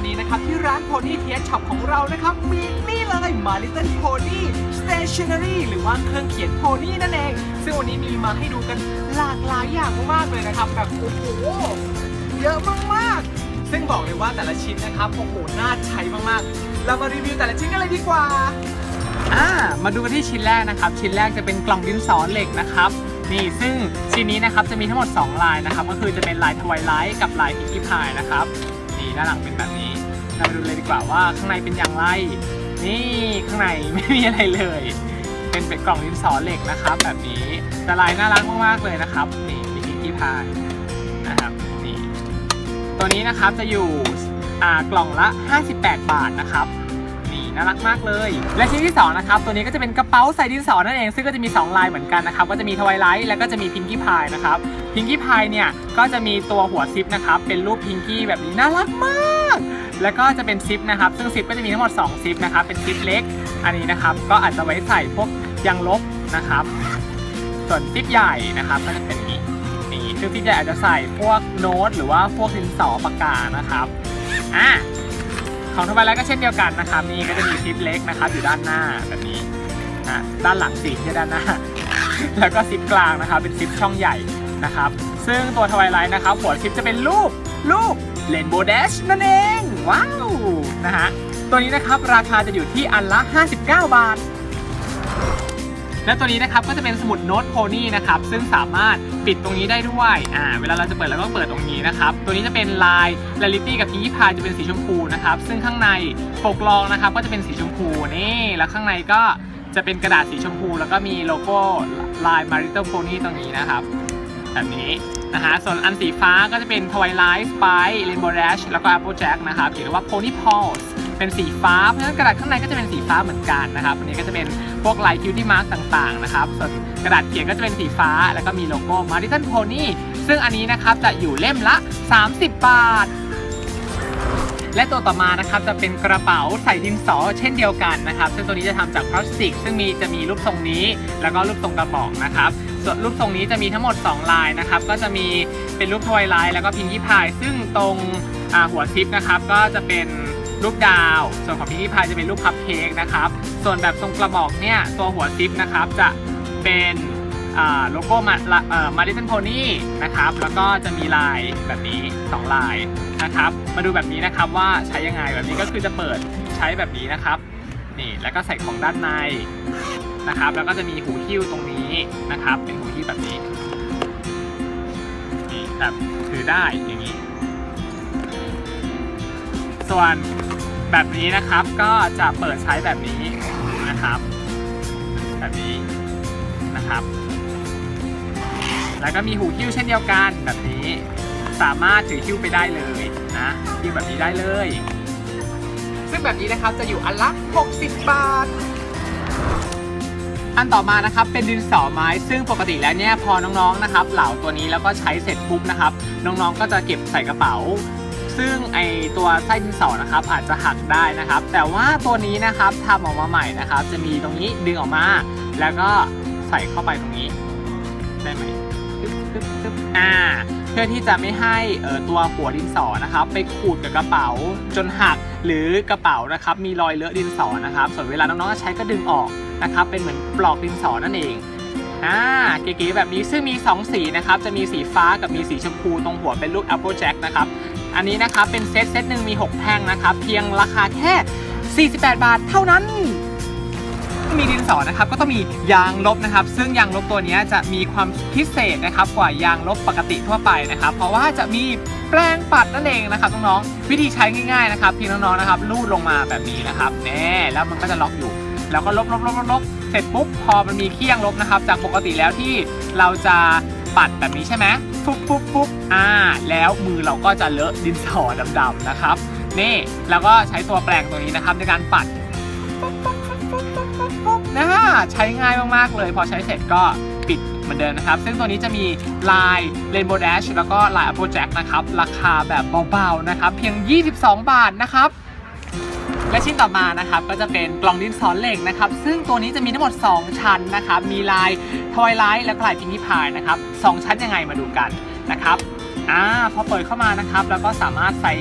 วันนี้นะครับ ที่ร้าน Pony t ท s Shop ของเรานะครับ มีนี่เลย My Little Pony Stationery หรือว่าเครื่องเขียนโพนี่นั่นเอง ซึ่งวันนี้มีมาให้ดูกันหลากหลายอย่างมากๆเลยนะครับแบบโอ้โหเยอะมากๆ ซึ่งบอกเลยว่าแต่ละชิ้นนะครับโอ้โหน่าใช้มากๆ เรามารีวิวแต่ละชิ้นกันเลยดีกว่าอ่ามาดูกันที่ชิ้นแรกนะครับ ชิ้นแรกจะเป็นกล่องดินสอเหล็กนะครับนี่ซึ่งชิ้นนี้นะครับจะมีทั้งหมด 2 ลายนะครับ ก็คือจะเป็นลายทวายไลท์กับลายพิกกี้พายนะครับนี่ด้านหลังเป็นแบบนี้ เรามาดูเลยดีกว่าว่าข้างในเป็นอย่างไร นี่ข้างในไม่มีอะไรเลย เป็นเป็นกล่องดินสอเหล็กนะครับ แบบนี้แต่ลายน่ารักมากๆเลยนะครับนี่มีพิกกี้พายนะครับนี่ตัวนี้นะครับจะอยู่อ่ากล่องละ 58 บาทนะครับ น่ารักมากเลย และชิ้นที่2นะครับตัวนี้ก็จะเป็นกระเป๋าใส่ดินสอนั่นเองซึ่งก็จะมี 2 ลายเหมือนกันนะครับก็จะมีทวายไลท์แล้วก็จะมีพิงกี้พายนะครับพิงกี้พายเนี่ยก็จะมีตัวหัวซิปนะครับเป็นรูปพิงกี้แบบนี้น่ารักมาก แล้วก็จะเป็นซิปนะครับซึ่งซิปก็จะมีทั้งหมด2ซิปนะครับเป็นซิปเล็ก อันนี้นะครับก็อาจจะไว้ใส่พวกยางลบนะครับ ส่วนซิปใหญ่นะครับก็จะเป็นอย่างนี้นี่ซึ่งซิปใหญ่อาจจะใส่พวกโน้ตหรือว่าพวกดินสอปากกานะครับอะ ของทวายไลท์ก็เช่นเดียวกันนะครับนี่ก็จะมีซิปเล็กนะครับอยู่ด้านหน้าแบบนี้นะด้านหลังสิไม่ใช่ด้านหน้า แล้วก็ซิปกลางนะครับเป็นซิปช่องใหญ่นะครับซึ่งตัวทวายไลท์นะครับหัวซิปจะเป็นรูปรูปเลนโบว์เดชนั่นเอง ว้าวนะฮะตัวนี้นะครับราคาจะอยู่ที่อันละ 59 บาท และตัวนี้นะครับก็จะเป็นสมุดโน้ตโพนี่นะครับ ซึ่งสามารถปิดตรงนี้ได้ด้วยอ่าเวลาเราจะเปิดเราก็เปิดตรงนี้นะครับ ตัวนี้จะเป็นลาย r a r i t y กับพีพายจะเป็นสีชมพูนะครับ ซึ่งข้างในปกรองนะครับก็จะเป็นสีชมพูนี่แล้วข้างในก็จะเป็นกระดาษสีชมพู แล้วก็มีโลโก้ลาย My Little Pony ตรงนี้นะครับแบบนี้นะฮะส่วนอันสีฟ้าก็จะเป็น Twilight Spike Rainbow Dash แล้วก็ Applejack นะครับหรือว่า Pony Pulse เป็นสีฟ้า เพราะฉะนั้นกระดาษข้างในก็จะเป็นสีฟ้าเหมือนกันนะครับอันนี้ก็จะเป็นพวกลายคิวที่มาร์กต่างๆนะครับส่วนกระดาษเขียนก็จะเป็นสีฟ้า แล้วก็มีโลโก้ m a r i t o n Pony ซึ่งอันนี้นะครับจะอยู่เล่มละ 30 บาท และตัวต่อมานะครับจะเป็นกระเป๋าใส่ดินสอเช่นเดียวกันนะครับ ซึ่งตัวนี้จะทำจากพลาสติก ซึ่งมีจะมีรูปทรงนี้ แล้วก็รูปทรงกระบอกนะครับส่วนรูปทรงนี้จะมีทั้งหมด 2 ลายนะครับ ก็จะมีเป็นรูปทวายไลท์แล้วก็พิงกี้พาย ซึ่งตรงหัวซิปนะครับก็จะเป็น รูปดาว ส่วนของพิงกี้พายจะเป็นรูปคัพเค้กนะครับ ส่วนแบบทรงกระบอกเนี่ยตัวหัวซิปนะครับจะเป็นโลโก้มาเอ่อมาริทันโพนี่นะครับ แล้วก็จะมีลายแบบนี้ 2 ลายนะครับ มาดูแบบนี้นะครับว่าใช้ยังไงแบบนี้ก็คือจะเปิดใช้แบบนี้นะครับ นี่แล้วก็ใส่ของด้านในนะครับ แล้วก็จะมีหูหิ้วตรงนี้นะครับ เป็นหูหิ้วแบบนี้นี่แบบถือได้อย่างนี้ ส่วน แบบนี้นะครับก็จะเปิดใช้แบบนี้นะครับ แบบนี้นะครับ แล้วก็มีหูหิ้วเช่นเดียวกันแบบนี้ สามารถถือหิ้วไปได้เลยนะหิ้วแบบนี้ได้เลย ซึ่งแบบนี้นะครับจะอยู่อันละ 60 บาทอันต่อมานะครับเป็นดินสอไม้ ซึ่งปกติแล้วเนี่ยพอน้องๆนะครับ เหลาตัวนี้แล้วก็ใช้เสร็จปุ๊บนะครับ น้องๆก็จะเก็บใส่กระเป๋า ซึ่งไอตัวไส้ดินสอนะครับอาจจะหักได้นะครับ แต่ว่าตัวนี้นะครับทำออกมาใหม่นะครับ จะมีตรงนี้ดึงออกมา แล้วก็ใส่เข้าไปตรงนี้ได้ไหมตึ๊บตึ๊บตึ๊บอ่าเพื่อที่จะไม่ให้เอ่อตัวหัวดินสอนะครับ ไปขูดกับกระเป๋าจนหักหรือกระเป๋านะครับ มีรอยเลอะดินสอนะครับ ส่วนเวลาน้องๆจะใช้ก็ดึงออกนะครับ เป็นเหมือนปลอกดินสอนั่นเองอ่าเก๋ๆแบบนี้ซึ่งมี 2 สีนะครับ จะมีสีฟ้ากับมีสีชมพูตรงหัวเป็นรูป Apple Jack นะครับ อันนี้นะครับเป็นเซตเซตหนึ่งมี 6 แท่งนะครับ เพียงราคาแค่ 48 บาทเท่านั้น มีดินสอนะครับก็ต้องมียางลบนะครับ ซึ่งยางลบตัวนี้จะมีความพิเศษนะครับกว่ายางลบปกติทั่วไปนะครับ เพราะว่าจะมีแปรงปัดนั่นเองนะครับน้องๆวิธีใช้ง่ายๆนะครับเพียงน้องๆนะครับลูดลงมาแบบนี้นะครับแน่แล้วมันก็จะล็อกอยู่แล้วก็ลบลบลบลบลบเสร็จปุ๊บพอมันมีเคี่ยงลบนะครับ จากปกติแล้วที่เราจะปัดแบบนี้ใช่ไหม ฟุบฟุบฟุบอ่า แล้วมือเราก็จะเลอะดินสอดำๆนะครับ นี่แล้วก็ใช้ตัวแปรงตัวนี้นะครับในการปัดนะฮะใช้ง่ายมากๆเลย พอใช้เสร็จก็ปิดเหมือนเดิมนะครับ ซึ่งตัวนี้จะมีลาย Rainbow Dash แล้วก็ลาย Apple Jack นะครับ ราคาแบบเบาๆนะครับ เพียง 22 บาทนะครับ และชิ้นต่อมานะครับก็จะเป็นกล่องดินสอเหล็กนะครับซึ่งตัวนี้จะมีทั้งหมด 2 ชั้นนะครับมีลายทอยไลท์และลายพิงกี้พายนะครับสองชั้นยังไงมาดูกันนะครับอ่าพอเปิดเข้ามานะครับ แล้วก็สามารถใส่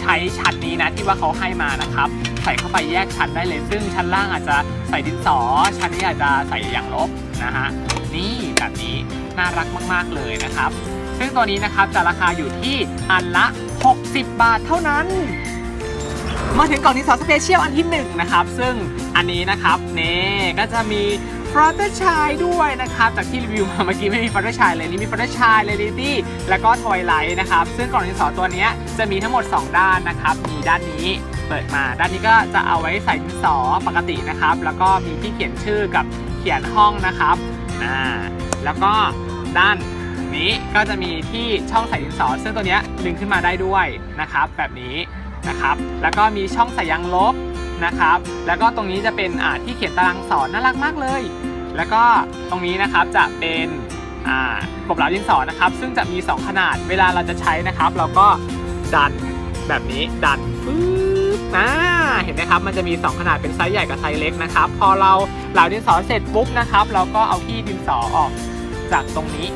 ใช้ชั้นนี้นะที่ว่าเขาให้มานะครับ ใส่เข้าไปแยกชั้นได้เลย ซึ่งชั้นล่างอาจจะใส่ดินสอ ชั้นนี้อาจจะใส่ยางลบนะฮะนี่แบบนี้น่ารักมากๆเลยนะครับ ซึ่งตัวนี้นะครับจะราคาอยู่ที่อันละ 60 บาทเท่านั้น มาถึงกล่องดินสอสเปเชียลอันที่1นงนะครับ ซึ่งอันนี้นะครับเน่ก็จะมีฟรัตเตอร์ชายด้วยนะครับ จากที่รีวิวมาเมื่อกี้ไม่มีฟรัตเตอร์ชายเลยนี่มีฟรัตเตอร์ชายเลลิตี้แล้วก็ทวายไลท์นะครับ ซึ่งกล่องดินสอตัวนี้จะมีทั้งหมด 2 ด้านนะครับ มีด้านนี้เปิดมา ด้านนี้ก็จะเอาไว้ใส่ดินสอปกตินะครับ แล้วก็มีที่เขียนชื่อกับเขียนห้องนะครับอ่าแล้วก็ด้านนี้ก็จะมีที่ช่องใส่ดินสอซึ่งตัวนี้ดึงขึ้นมาได้ด้วยนะครับ แบบนี้ นะครับ แล้วก็มีช่องใส่ยางลบนะครับ แล้วก็ตรงนี้จะเป็นอ่าที่เขียนตารางสอนน่ารักมากเลย แล้วก็ตรงนี้นะครับจะเป็นอ่ากบเหลาดินสอนะครับ ซึ่งจะมี 2 ขนาด เวลาเราจะใช้นะครับ เราก็ดันแบบนี้ดันฟืบอ่าเห็นไหมครับ มันจะมี 2 ขนาดเป็นไซส์ใหญ่กับไซส์เล็กนะครับ พอเราเหลาดินสอเสร็จปุ๊บนะครับ เราก็เอาที่ดินสอออกจากตรงนี้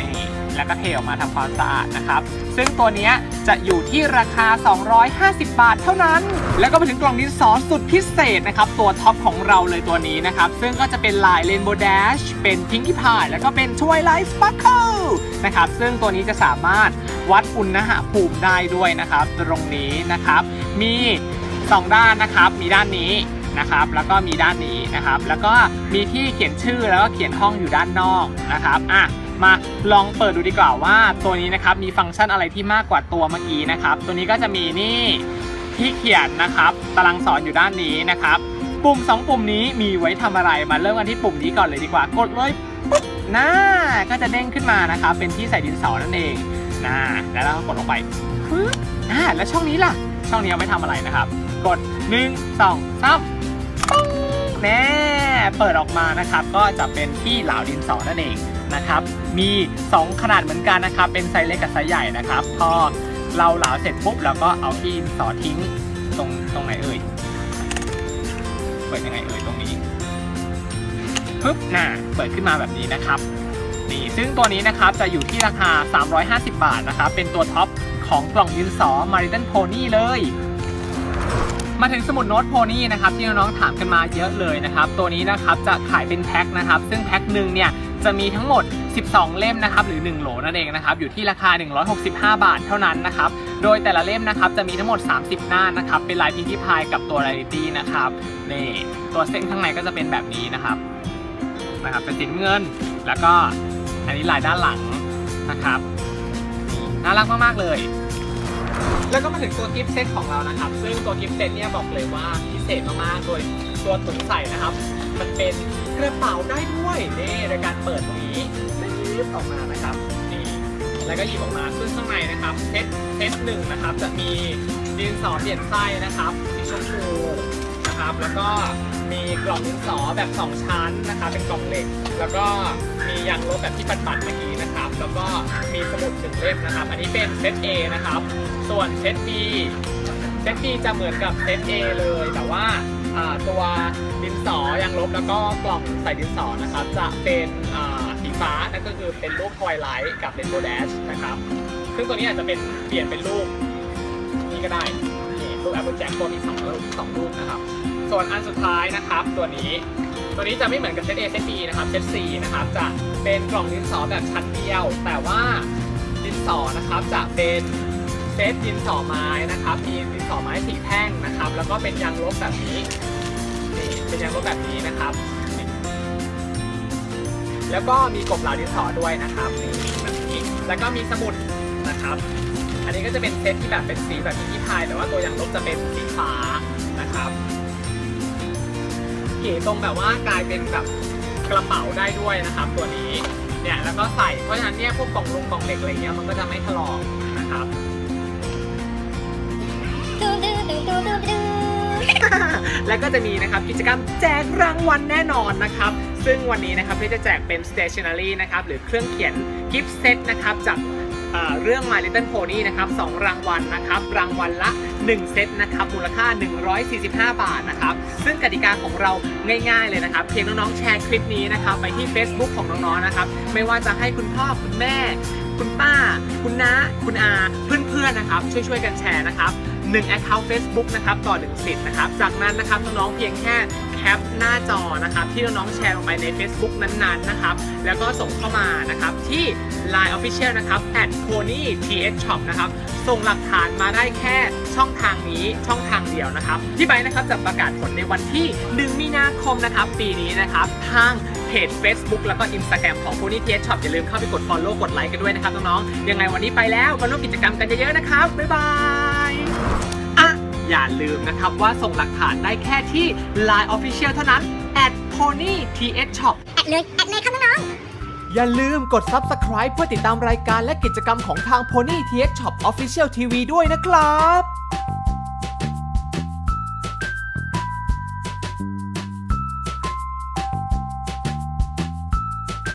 นี่ แล้วก็เทออกมาทำความสะอาดนะครับ ซึ่งตัวเนี้ย จะอยู่ที่ราคา 250 บาทเท่านั้น แล้วก็มาถึงกล่องดินสอสุดพิเศษนะครับ ตัวท็อปของเราเลยตัวนี้นะครับ ซึ่งก็จะเป็นลาย Rainbow Dash เป็นพิงกี้พายแล้วก็เป็น Twilight Sparkle นะครับ ซึ่งตัวนี้จะสามารถวัดอุณหภูมิได้ด้วยนะครับ ตรงนี้นะครับ มี 2 ด้านนะครับ มีด้านนี้นะครับแล้วก็มีด้านนี้นะครับ แล้วก็มีที่เขียนชื่อแล้วก็เขียนห้องอยู่ด้านนอกนะครับอะ มาลองเปิดดูดีกว่าว่าตัวนี้นะครับมีฟังก์ชันอะไรที่มากกว่าตัวเมื่อกี้นะครับ ตัวนี้ก็จะมีนี่ที่เขียนนะครับตารางสอนอยู่ด้านนี้นะครับ ปุ่ม 2 ปุ่มนี้มีไว้ทำอะไรมาเริ่มกันที่ปุ่มนี้ก่อนเลยดีกว่ากดเลยปุ๊บน่าก็จะเด้งขึ้นมานะครับเป็นที่ใส่ดินสอนั่นเองนะแล้วเราก็กดลงไปปึ๊บอ่าแล้วช่องนี้ล่ะ ช่องนี้เอาไว้ทำอะไรนะครับ กด 1 2 3ปุ้ง แน่เปิดออกมานะครับ ก็จะเป็นที่เหลาดินสอนั่นเองนะครับ มี 2 ขนาดเหมือนกันนะครับ เป็นไซส์เล็กกับไซส์ใหญ่นะครับ พอเราเหลาเสร็จปุ๊บเราก็เอาที่ดินสอทิ้งตรงตรงไหนเอ่ยเปิดยังไงเอ่ยตรงนี้ปึ๊บน่ะเปิดขึ้นมาแบบนี้นะครับนี่ซึ่งตัวนี้นะครับจะอยู่ที่ราคา 350 บาทนะครับ เป็นตัวท็อปของกล่องดินสอ m a r i t o n Pony เลย มาถึงสมุดโน้ตโพนี่นะครับที่น้องๆถามกันมาเยอะเลยนะครับ ตัวนี้นะครับจะขายเป็นแพ็คนะครับ ซึ่งแพ็คหนึ่งเนี่ยจะมีทั้งหมด 12 เล่มนะครับหรือ 1 โหลนั่นเองนะครับอยู่ที่ราคา 165 บาทเท่านั้นนะครับโดยแต่ละเล่มนะครับจะมีทั้งหมด 30 หน้านะครับเป็นลายพิงกี้พายกับตัวไรตี้นะครับนี่ตัวเส้นข้างในก็จะเป็นแบบนี้นะครับนะครับเป็นสีเงิน แล้วก็อันนี้ลายด้านหลังนะครับนี่น่ารักมากๆเลย แล้วก็มาถึงตัวกิฟต์เซตของเรานะครับ ซึ่งตัวกิฟต์เซตเนี่ยบอกเลยว่าพิเศษมากๆ โดยตัวถุงใส่นะครับ มันเป็นกระเป๋าได้ด้วยนี่โดยการเปิดตรงนี้ปึ๊บออกมานะครับนี่แล้วก็หยิบออกมาซึ่งข้างในนะครับเซตเซตหนึ่งนะครับ จะมีดินสอเปลี่ยนไส้นะครับสีชมพูนะครับ แล้วก็มีกล่องดินสอแบบ 2 ชั้นนะครับเป็นกล่องเหล็ก แล้วก็มียางลบแบบที่ปัดๆเมื่อกี้ แล้วก็มีสมุดหนึ่งเล่มนะครับ อันนี้เป็นเซต A นะครับ ส่วนเซต B เซต B จะเหมือนกับเซต A เลย แต่ว่าตัวดินสอยางลบแล้วก็กล่องใส่ดินสอนะครับ จะเป็นอ่าสีฟ้านั่นก็คือเป็นรูปทวายไลท์กับเรนโบว์แดชนะครับ ซึ่งตัวนี้อาจจะเป็นเปลี่ยนเป็นรูปนี่ก็ได้นี่รูปแอปเปิลแจ็คตัวมีสองรูปสองรูปนะครับ ส่วนอันสุดท้ายนะครับตัวนี้ ตัวนี้จะไม่เหมือนกับเซต A เซต B นะครับ เซต C นะครับจะเป็นกล่องดินสอแบบชั้นเดียว แต่ว่าดินสอนะครับจะเป็นเซตดินสอไม้นะครับมีดินสอไม้สีแท่งนะครับ แล้วก็เป็นยางลบแบบนี้นี่เป็นยางลบแบบนี้นะครับ แล้วก็มีกบเหลาดินสอด้วยนะครับนี่แบบนี้แล้วก็มีสมุดนะครับ อันนี้ก็จะเป็นเซตที่แบบเป็นสีแบบพิงกี้พายแต่ว่าตัวยางลบจะเป็นสีฟ้านะครับ เก๋ตรงแบบว่ากลายเป็นแบบกระเป๋าได้ด้วยนะครับ ตัวนี้เนี่ยแล้วก็ใส่เพราะฉะนั้นเนี่ยพวกกล่องลงกล่องเหล็กอะไรเงี้ยมันก็จะไม่ถลอกนะครับแล้วก็จะมีนะครับกิจกรรมแจกรางวัลแน่นอนนะครับ ซึ่งวันนี้นะครับพี่จะแจกเป็น stationery นะครับหรือเครื่องเขียนกิฟต์เซตนะครับจาก เรื่อง My Little Pony นะครับสองรางวัลนะครับรางวัลละ 1 เซตนะครับมูลค่า 145 บาทนะครับซึ่งกติกาของเราง่ายๆเลยนะครับเพียงน้องๆแชร์คลิปนี้นะครับไปที่ Facebook ของน้องๆนะครับไม่ว่าจะให้คุณพ่อคุณแม่ คุณป้า คุณน้า คุณอาเพื่อนๆนะครับช่วยๆกันแชร์นะครับ1 account Facebook นะครับต่อ1สิทธิ์นะครับจากนั้นนะครับน้องๆเพียงแค่ แคปหน้าจอนะครับที่น้องๆแชร์ลงไปใน Facebook นั้นๆนะครับแล้วก็ส่งเข้ามานะครับที่ Line Official นะครับ at pony th shop นะครับส่งหลักฐานมาได้แค่ช่องทางนี้ช่องทางเดียวนะครับพี่ไบนะครับจะประกาศผลในวันที่ 1 มีนาคมนะครับปีนี้นะครับทางเพจ Facebook แล้วก็ Instagram ของ Pony t h Shop อย่าลืมเข้าไปกด Follow กดไลค์กันด้วยนะครับน้องๆ ยังไงวันนี้ไปแล้วมาร่วมกิจกรรมกันเยอะๆนะครับ บ๊ายบาย อะอย่าลืมนะครับว่าส่งหลักฐานได้แค่ที่ Line Official เท่านั้น at pony th shop แอดเลยแอดเลยครับน้องๆอย่าลืมกด Subscribe เพื่อติดตามรายการและกิจกรรมของทาง Pony TX Shop Official TV ด้วยนะครับ